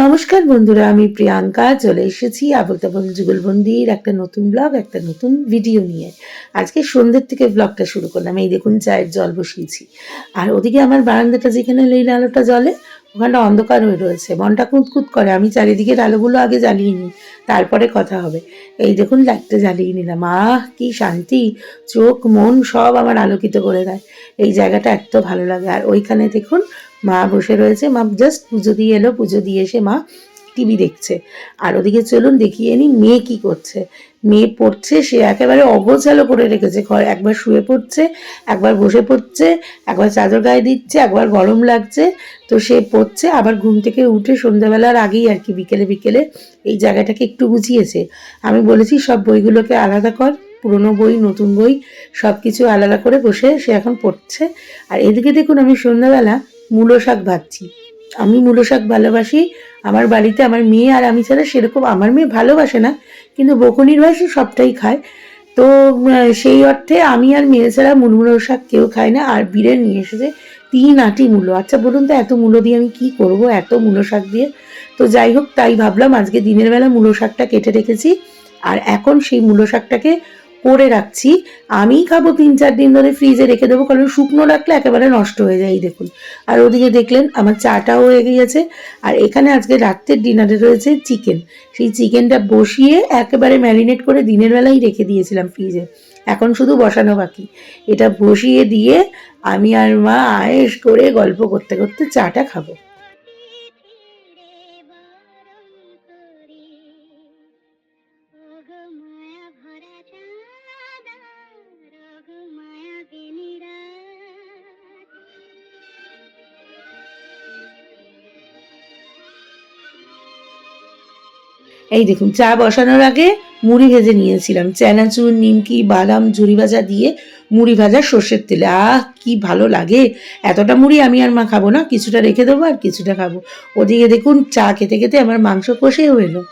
নমস্কার বন্ধুরা, আমি প্রিয়াঙ্কা। চলে এসেছি আবল যুগলবন্দির একটা নতুন ব্লগ একটা নতুন ভিডিও নিয়ে। আজকে সন্ধ্যের থেকে ব্লগটা শুরু করলাম। এই দেখুন, চায়ের জল বসিয়েছি। আর ওদিকে আমার বারান্দাটা যেখানে লীল আলোটা জলে ওখানটা অন্ধকার হয়ে রয়েছে, মনটা কুঁতকুত করে, আমি চারিদিকের আলোগুলো আগে জ্বালিয়ে নিই, তারপরে কথা হবে। এই দেখুন, লাইটটা জ্বালিয়ে নিলাম, আহ, কি শান্তি, চোখ, মন সব আমার আলোকিত করে দেয়। এই জায়গাটা এত ভালো লাগে, আর ওইখানে দেখুন মা বসে রয়েছে, মা জাস্ট পুজো দিয়ে এলো, পুজো দিয়ে এসে মা টিভি দেখছে। আর ওদিকে চলুন দেখিয়ে নি মেয়ে কি করছে। মেয়ে পড়ছে, সে একেবারে অগোছালো করে রেখেছে। ঘর একবার শুয়ে পড়ছে, একবার বসে পড়ছে, একবার চাদর গায়ে দিচ্ছে, একবার গরম লাগছে। তো সে পড়ছে, আবার ঘুম থেকে উঠে সন্ধ্যাবেলার আগেই আর কি বিকেলে বিকেলে এই জায়গাটাকে একটু গুছিয়েছে। আমি বলেছি, সব বইগুলোকে আলাদা কর, পুরনো বই, নতুন বই সব কিছু আলাদা করে বসে সে এখন পড়ছে। আর এদিকে দেখুন আমি সন্ধ্যাবেলা মূলো শাক ভাজছি। আমি মূলো শাক ভালোবাসি, আমার বাড়িতে আমার মেয়ে আর আমি ছাড়া সেরকম আমার মেয়ে ভালোবাসে না, কিন্তু বকুনির ভাষে সবটাই খায়। তো সেই অর্থে আমি আর মেয়ে ছাড়া মুলমুলো শাক কেউ খায় না, আর বীরের নিয়ে এসেছে তিন আটি মূলো। আচ্ছা বলুন তো এত মূলো দিয়ে আমি কি করব, এত মূলো শাক দিয়ে? তো যাই হোক, তাই ভাবলাম আজকে দিনের বেলা মূলো শাকটা কেটে রেখেছি, আর এখন সেই মূলো শাকটাকে করে রাখছি। আমি খাব তিন চার দিন ধরে ফ্রিজে রেখে দেবো, কারণ শুকনো রাখলে একেবারে নষ্ট হয়ে যায় দেখুন। আর ওদিকে দেখলেন, আমার চাটাও হয়ে গিয়েছে। আর এখানে আজকে রাত্রের ডিনারে রয়েছে চিকেন সেই চিকেনটা বসিয়ে একেবারে ম্যারিনেট করে দিনের বেলাই রেখে দিয়েছিলাম ফ্রিজে এখন শুধু বসানো বাকি। এটা বসিয়ে দিয়ে আমি আর মা আয়েস করে গল্প করতে করতে চাটা খাব। এই দেখুন, চা বসানোর আগে মুড়ি ভেজে নিয়েছিলাম। চানাচুর, নিমকি, বাদাম, ঝুরি ভাজা দিয়ে মুড়ি ভাজা সর্ষের তেলে। আহ, কি ভালো লাগে। এতটা মুড়ি আমি আর মা খাব না। কিছুটা রেখে দেবো আর কিছুটা খাব। ওদিকে দেখুন, চা খেতে খেতে আমার মাংস কষেও এলো।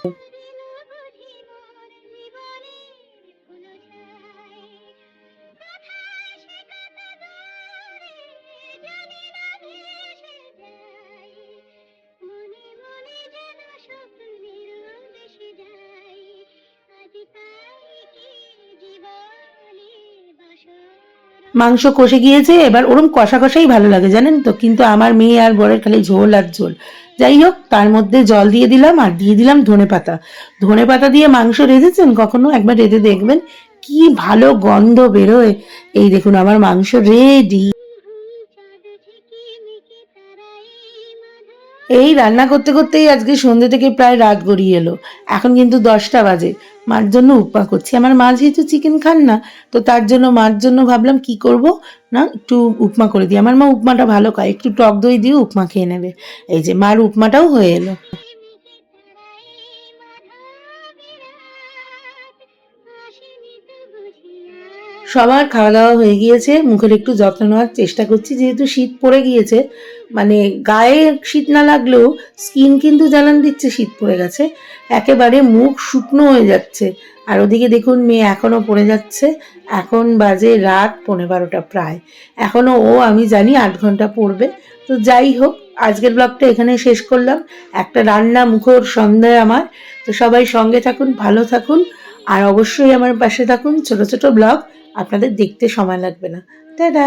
মাংস কষে গিয়েছে, এবার ওরম কষা কষাই ভালো লাগে, জানেন তো? কিন্তু আমার মেয়ে আর বরের খালি ঝোল আর ঝোল। যাই হোক, তার মধ্যে জল দিয়ে দিলাম আর দিয়ে দিলাম ধনে পাতা। ধনে পাতা দিয়ে মাংস রেঁধেছেন কখনো? একবার রেঁধে দেখবেন। কি ভালো গন্ধ বেরোয়। এই দেখুন, আমার মাংস রেডি এই রান্না করতে করতেই আজকে সন্ধ্যে থেকে প্রায় রাত গড়িয়ে এলো। এখন কিন্তু দশটা বাজে। মার জন্য উপমা করছি। আমার মা যেহেতু চিকেন খান না, তো তার জন্য, মার জন্য ভাবলাম কি করব? না, একটু উপমা করে দিই। আমার মা উপমাটা ভালো খায়। একটু টক দই দিয়ে উপমা খেয়ে নেবে। এই যে, মার উপমাটাও হয়ে এলো। সবার খাওয়া দাওয়া হয়ে গিয়েছে। মুখের একটু যত্ন নেওয়ার চেষ্টা করছি। যেহেতু শীত পড়ে গিয়েছে মানে গায়ে শীত না লাগলেও স্কিন কিন্তু জ্বালান দিচ্ছে, শীত পড়ে গেছে। একেবারে মুখ শুকনো হয়ে যাচ্ছে। আর ওদিকে দেখুন, মেয়ে এখনও পড়ে যাচ্ছে। এখন বাজে রাত পৌনে বারোটা প্রায়। এখনও ও, আমি জানি, আট ঘণ্টা পড়বে। তো যাই হোক, আজকের ব্লগটা এখানে শেষ করলাম। একটা রান্না মুখর সন্ধ্যায় আমার। তো সবাই সঙ্গে থাকুন, ভালো থাকুন। আর অবশ্যই আমার পাশে থাকুন, ছোট ছোট ব্লগ। আপনাদের দেখতে সময় লাগবে না। টাটা!